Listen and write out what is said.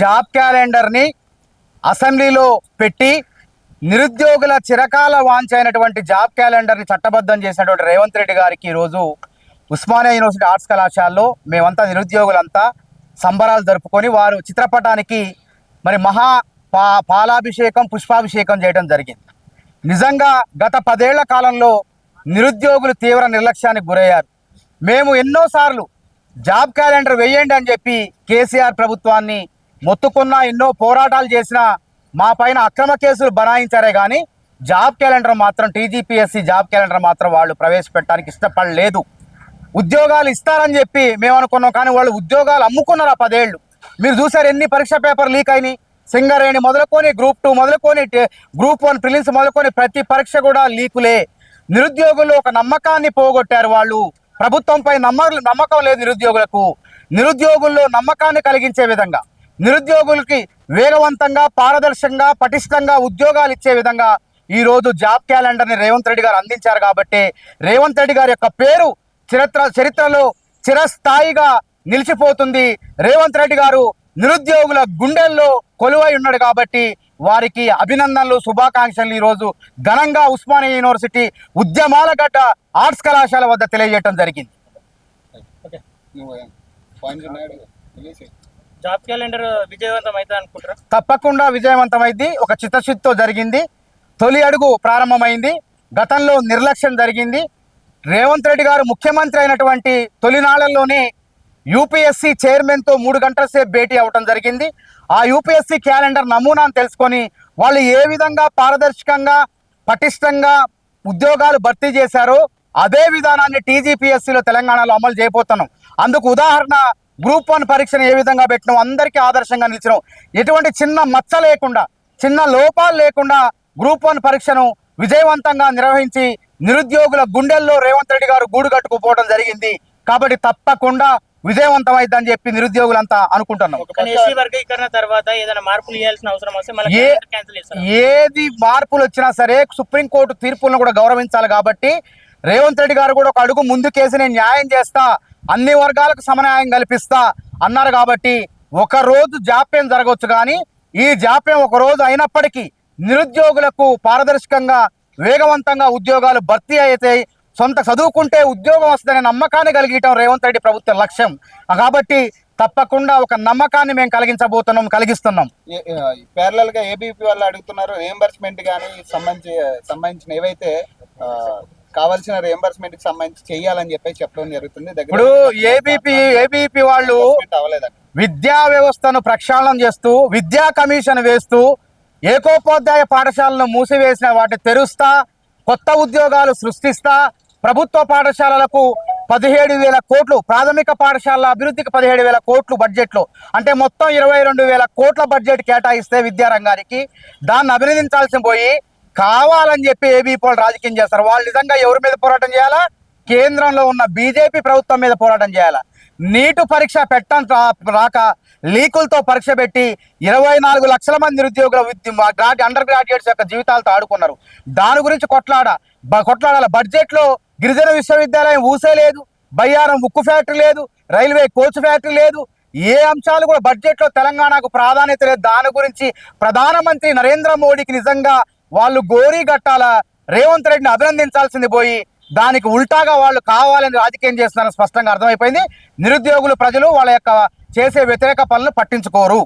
Job క్యాలెండర్ని అసెంబ్లీలో పెట్టి నిరుద్యోగుల చిరకాల వాంఛ అయినటువంటి జాబ్ క్యాలెండర్ని చట్టబద్ధం చేసినటువంటి రేవంత్ రెడ్డి గారికి ఈరోజు ఉస్మానియా యూనివర్సిటీ ఆర్ట్స్ కళాశాలలో మేమంతా నిరుద్యోగులంతా సంబరాలు జరుపుకొని వారు చిత్రపటానికి మరి మహా పా పాలాభిషేకం పుష్పాభిషేకం చేయడం జరిగింది. నిజంగా గత పదేళ్ళ కాలంలో నిరుద్యోగులు తీవ్ర నిర్లక్ష్యానికి గురయ్యారు. మేము ఎన్నోసార్లు జాబ్ క్యాలెండర్ వేయండి అని చెప్పి కేసీఆర్ ప్రభుత్వాన్ని మొత్తుకున్నా ఎన్నో పోరాటాలు చేసినా మా పైన అక్రమ కేసులు బనాయించారే కానీ జాబ్ క్యాలెండర్ మాత్రం టీజీపీఎస్సీ జాబ్ క్యాలెండర్ మాత్రం వాళ్ళు ప్రవేశపెట్టడానికి ఇష్టపడలేదు. ఉద్యోగాలు ఇస్తారని చెప్పి మేము అనుకున్నాం కానీ వాళ్ళు ఉద్యోగాలు అమ్ముకున్నారు ఆ పదేళ్ళు. మీరు చూసారు ఎన్ని పరీక్ష పేపర్ లీక్ అయినాయి? సింగరేణి మొదలుకొని గ్రూప్ టూ మొదలుకొని గ్రూప్ వన్ ప్రిలిమ్స్ మొదలుకొని ప్రతి పరీక్ష కూడా లీకులే. నిరుద్యోగులు ఒక నమ్మకాన్ని పోగొట్టారు వాళ్ళు. ప్రభుత్వంపై నమ్మ నమ్మకం లేదు నిరుద్యోగులకు. నిరుద్యోగుల్లో నమ్మకాన్ని కలిగించే విధంగా. నిరుద్యోగులకి వేగవంతంగా పారదర్శకంగా పటిష్టంగా ఉద్యోగాలు ఇచ్చే విధంగా ఈరోజు జాబ్ క్యాలెండర్ని రేవంత్ రెడ్డి గారు అందించారు కాబట్టి రేవంత్ రెడ్డి గారి యొక్క పేరు చరిత్ర చరిత్రలో చిరస్థాయిగా నిలిచిపోతుంది. రేవంత్ రెడ్డి గారు నిరుద్యోగుల గుండెల్లో కొలువై ఉన్నాడు కాబట్టి వారికి అభినందనలు శుభాకాంక్షలు. ఈరోజు ఘనంగా ఉస్మానియా యూనివర్సిటీ ఉద్యమాల గడ్డ ఆర్ట్స్ కళాశాల వద్ద తెలియజేయడం జరిగింది. జాబ్ క్యాలెండర్ విజయవంతం అనుకుంటారా? తప్పకుండా విజయవంతమైంది. ఒక చిత్తశుద్ధితో జరిగింది. తొలి అడుగు ప్రారంభమైంది. గతంలో నిర్లక్ష్యం జరిగింది. రేవంత్ రెడ్డి గారు ముఖ్యమంత్రి అయినటువంటి తొలినాళ్ళలోనే యూపీఎస్సీ చైర్మన్తో మూడు గంటల సేపు భేటీ అవ్వటం జరిగింది. ఆ యూపీఎస్సీ క్యాలెండర్ నమూనాను తెలుసుకొని వాళ్ళు ఏ విధంగా పారదర్శకంగా పటిష్టంగా ఉద్యోగాలు భర్తీ చేశారో అదే విధానాన్ని టీజీపీఎస్సీలో తెలంగాణలో అమలు చేయబోతున్నాం. అందుకు ఉదాహరణ గ్రూప్ వన్ పరీక్షను ఏ విధంగా పెట్టినాం అందరికీ ఆదర్శంగా నిలిచినాం ఎటువంటి చిన్న మచ్చ లేకుండా చిన్న లోపాలు లేకుండా గ్రూప్ వన్ పరీక్షను విజయవంతంగా నిర్వహించి నిరుద్యోగుల గుండెల్లో రేవంత్ రెడ్డి గారు గూడు కట్టుకుపోవడం జరిగింది. కాబట్టి తప్పకుండా విజయవంతమైందని చెప్పి నిరుద్యోగులంతా అనుకుంటున్నాం. తర్వాత ఏదైనా మార్పులు చేయాల్సిన అవసరం వస్తే ఏది మార్పులు వచ్చినా సరే సుప్రీంకోర్టు తీర్పులను కూడా గౌరవించాలి కాబట్టి రేవంత్ రెడ్డి గారు కూడా ఒక అడుగు ముందుకేసి నేను న్యాయం చేస్తా అన్ని వర్గాలకు సమన్యాయం కల్పిస్తా అన్నారు కాబట్టి ఒకరోజు జాప్యం జరగవచ్చు కానీ ఈ జాప్యం ఒక రోజు అయినప్పటికీ నిరుద్యోగులకు పారదర్శకంగా వేగవంతంగా ఉద్యోగాలు భర్తీ అయితే సొంత చదువుకుంటే ఉద్యోగం వస్తుందనే నమ్మకాన్ని కలిగించడం రేవంత్ రెడ్డి ప్రభుత్వ లక్ష్యం. కాబట్టి తప్పకుండా ఒక నమ్మకాన్ని మేము కలిగించబోతున్నాం కలిగిస్తున్నాం. ప్యారలల్గా ఏబీపీ వాళ్ళు అడుగుతున్నారు రియంబర్స్మెంట్ కానీ సంబంధించి సంబంధించిన ఏవైతే కావాల్సిన రియంబర్స్మెంట్కి సంబంధించి చేయాలని చెప్పి చెప్పడం జరుగుతుంది. ఇప్పుడు ఏబీపీ ఏబీపీ వాళ్ళు విద్యా వ్యవస్థను ప్రక్షాళన చేస్తూ విద్యా కమిషన్ వేస్తూ ఏకోపాధ్యాయ పాఠశాలను మూసివేసిన వాటిని తెరుస్తా కొత్త ఉద్యోగాలు సృష్టిస్తా ప్రభుత్వ పాఠశాలలకు పదిహేడు వేల కోట్లు ప్రాథమిక పాఠశాలల అభివృద్ధికి పదిహేడు వేల కోట్లు బడ్జెట్లో. అంటే మొత్తం ఇరవై రెండు వేల కోట్ల బడ్జెట్ కేటాయిస్తే విద్యారంగానికి దాన్ని అభినందించాల్సి పోయి కావాలని చెప్పి ఏబీ వాళ్ళు రాజకీయం చేస్తారు. వాళ్ళు నిజంగా ఎవరి మీద పోరాటం చేయాలా? కేంద్రంలో ఉన్న బీజేపీ ప్రభుత్వం మీద పోరాటం చేయాలా? నీటు పరీక్ష పెట్టడం రాక లీకులతో పరీక్ష పెట్టి ఇరవై నాలుగు లక్షల మంది నిరుద్యోగుల గ్రాడ్ అండర్ గ్రాడ్యుయేట్స్ యొక్క జీవితాలతో ఆడుకున్నారు. దాని గురించి కొట్లాడ బ- కొట్లాడాల? బడ్జెట్లో గిరిజన విశ్వవిద్యాలయం ఊసే లేదు. బయ్యారం ఉక్కు ఫ్యాక్టరీ లేదు. రైల్వే కోచ్ ఫ్యాక్టరీ లేదు. ఏ అంశాలు కూడా బడ్జెట్లో తెలంగాణకు ప్రాధాన్యత లేదు. దాని గురించి ప్రధానమంత్రి నరేంద్ర మోడీకి నిజంగా వాళ్ళు గోరీ గట్టాల రేవంత్ రెడ్డిని అభినందించాల్సింది పోయి దానికి ఉల్టాగా వాళ్ళు కావాలని రాజకీయం చేస్తున్నారని స్పష్టంగా అర్థమైపోయింది. నిరుద్యోగులు ప్రజలు వాళ్ళ యొక్క చేసే వ్యతిరేక పనులు పట్టించుకోరు.